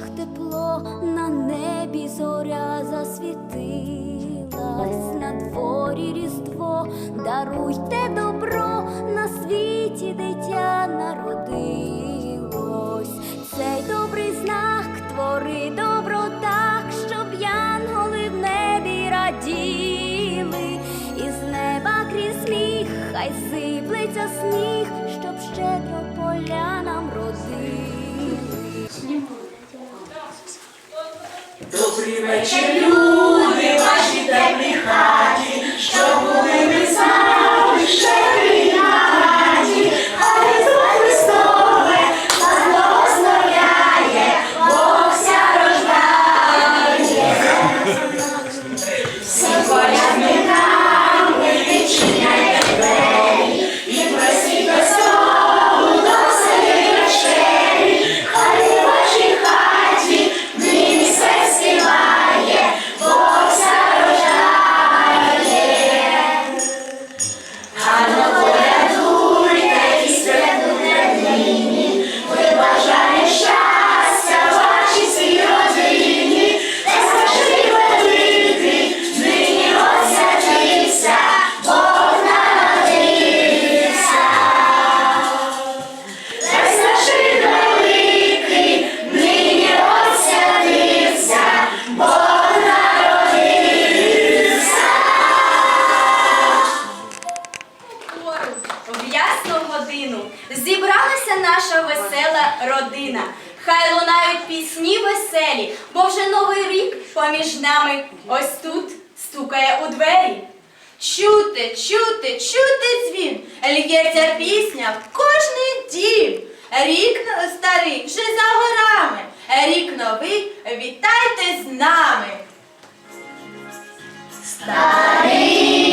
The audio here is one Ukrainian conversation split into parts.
очах тепло, на небі зоря засвітилась, на дворі різдво, даруйте добро, на світі дитя народилось, цей добрий знак твори добро так, щоб янголи в небі раділи, і з неба крізь сміх, хай сиплеться сніг, щоб щедро поля. вечір, люди, ваші теплі хаті, що були. поміж нами ось тут стукає у двері. Чути, чути, чути дзвін, л'ється пісня в кожний дім. Рік старий вже за горами, рік новий вітайте з нами. Старий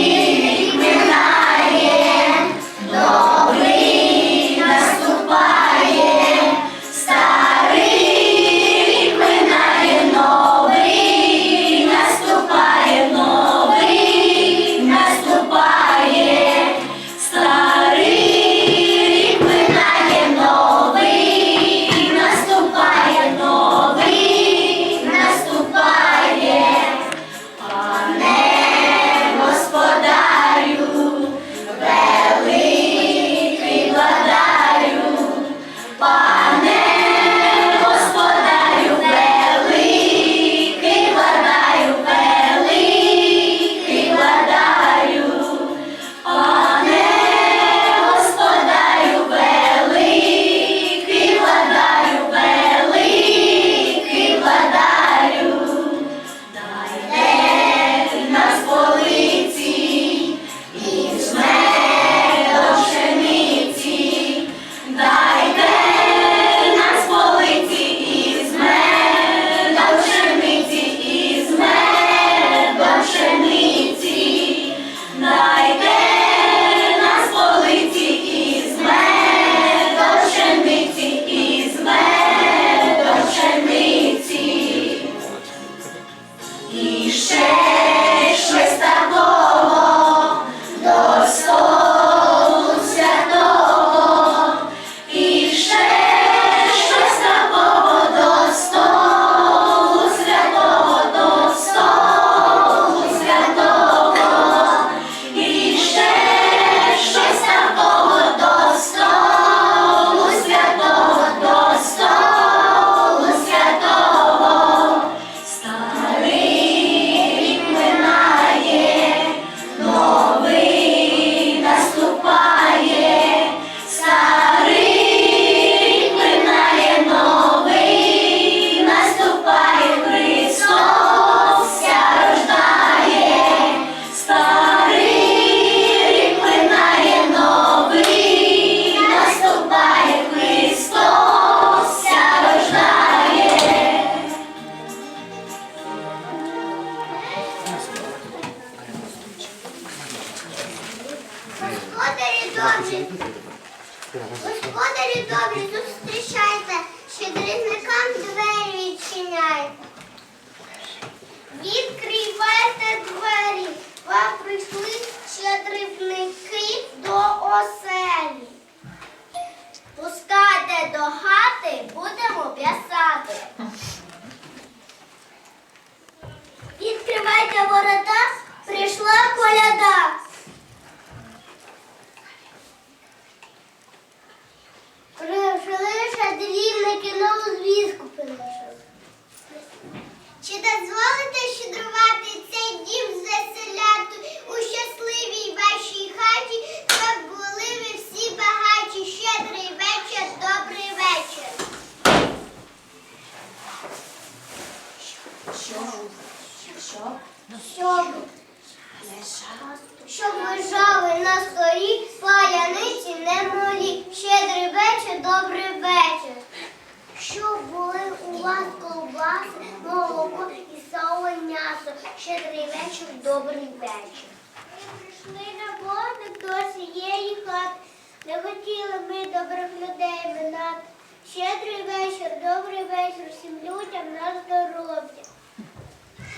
до цієї хати. Не хотіли ми добрих людей минати. Щедрий вечір, добрий вечір всім людям на здоров'я.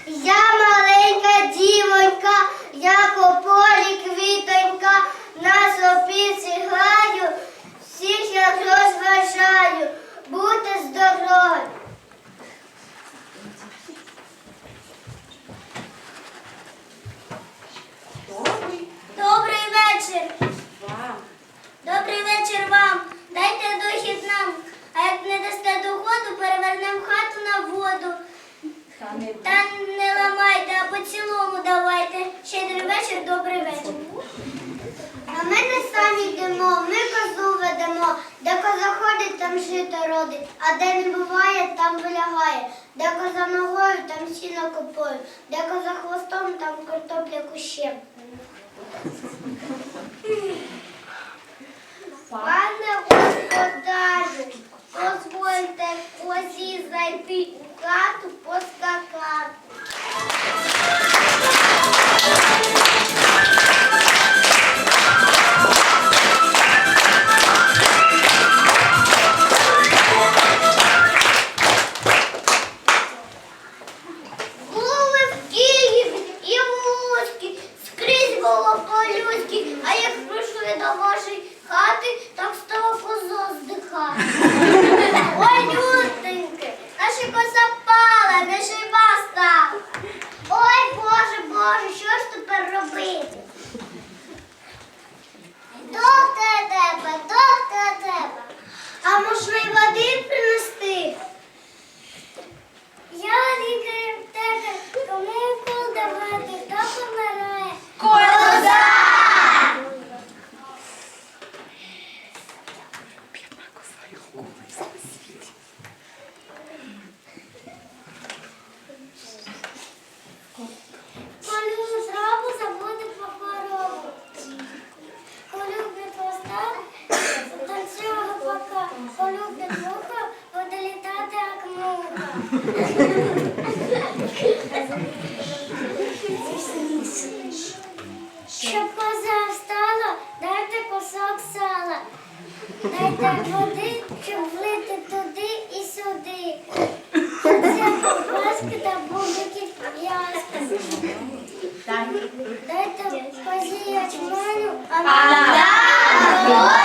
Я маленька дівонька, як у полі квітонька, на сопіці граю, всіх я розважаю, будьте здорові. Добрий вечір. Добрий вечір вам. Дайте дохід нам. А як не дасте доходу, перевернемо хату на воду. Та не ламайте, а по цілому давайте. Щедрий вечір, добрий вечір. А ми не самі йдемо, ми козу ведемо. Де коза ходить, там жито родить, а де не буває, там вилягає. Де коза ногою, там сіно копою. Де коза хвостом, там картопля кущем. До вашої хати, так стало козо здихати. Ой, лютеньки, наші коза пала, не жива стала. Ой, Боже, Боже, що ж тепер робити? Доктор тебе, доктор тебе. А можливо, води Дайте води, щоб влити туди і сюди. Це ковбаски та бублики в'язки. Дайте козі ячменю, а А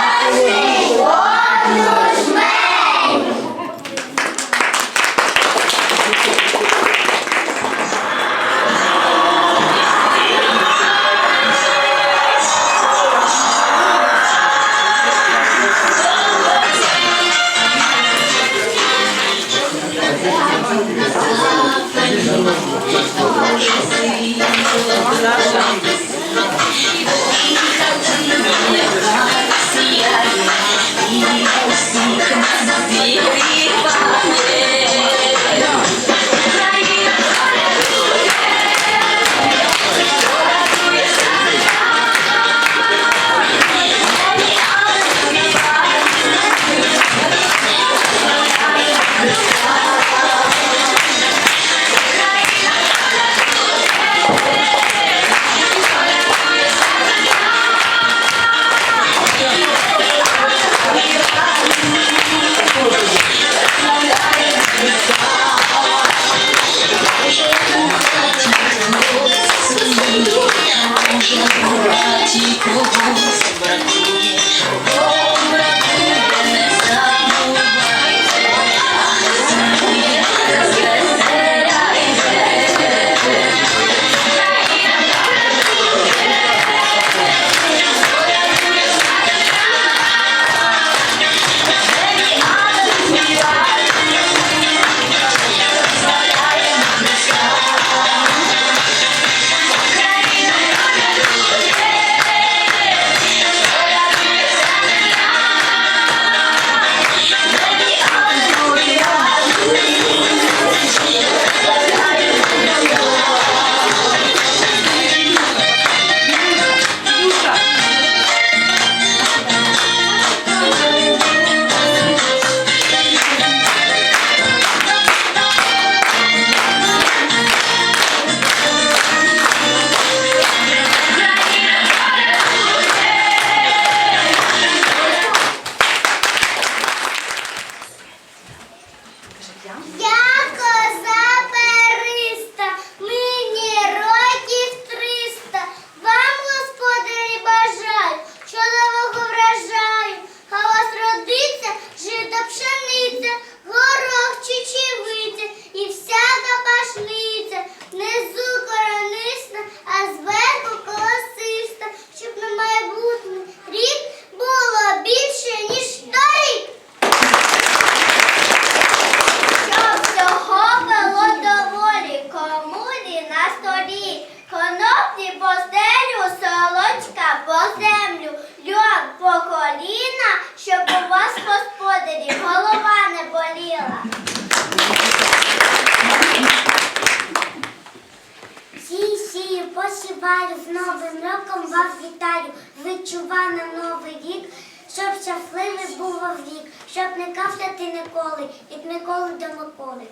не кашляти ніколи, від Миколи до Миколи.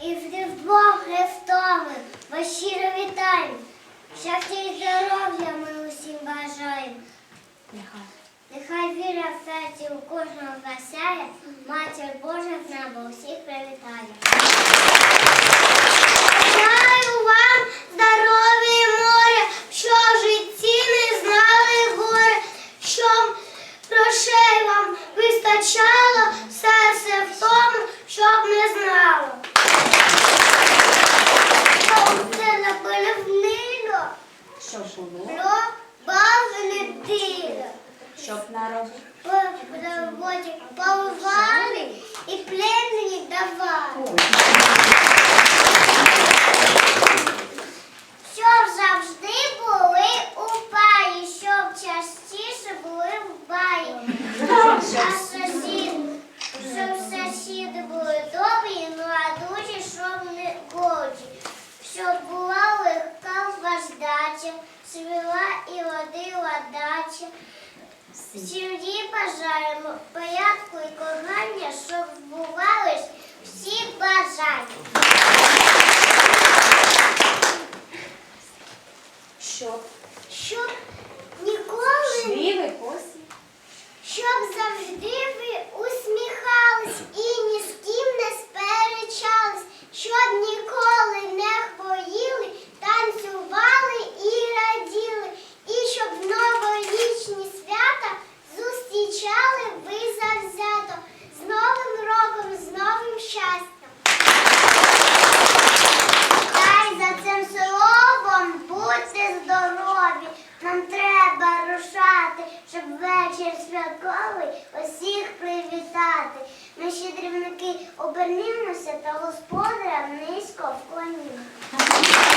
І з Різдвом Христовим вас щиро вітаємо. Щастя і здоров'я ми усім бажаємо. Нехай. Віра в серці у кожного засяє, Матір Божа з неба усіх привітає. Бажаю вам здоров'я і моря, що в житті не знали горе, щоб грошей вам вистачало, серце в тому, щоб не знало. Щоб це напевнило, Щоб було, про бавлене дило. щоб народ. роботі повали і племені давали. Щоб завжди були у паї, щоб частіше були в баї. А Сім'ї бажаємо порядку і кохання, щоб збувались всі бажання. Щоб Щоб ніколи, швіли косі. щоб завжди ви усміхались і ні з ким не сперечались, щоб ніколи не хворіли, танцювали і раділи, і щоб новорічні свята зустрічали ви завзято з Новим роком, з новим щастям. Хай за цим словом будьте здорові. Нам треба рушати, щоб вечір святковий усіх привітати. дрібники обернімося та господарям низько вклонімо.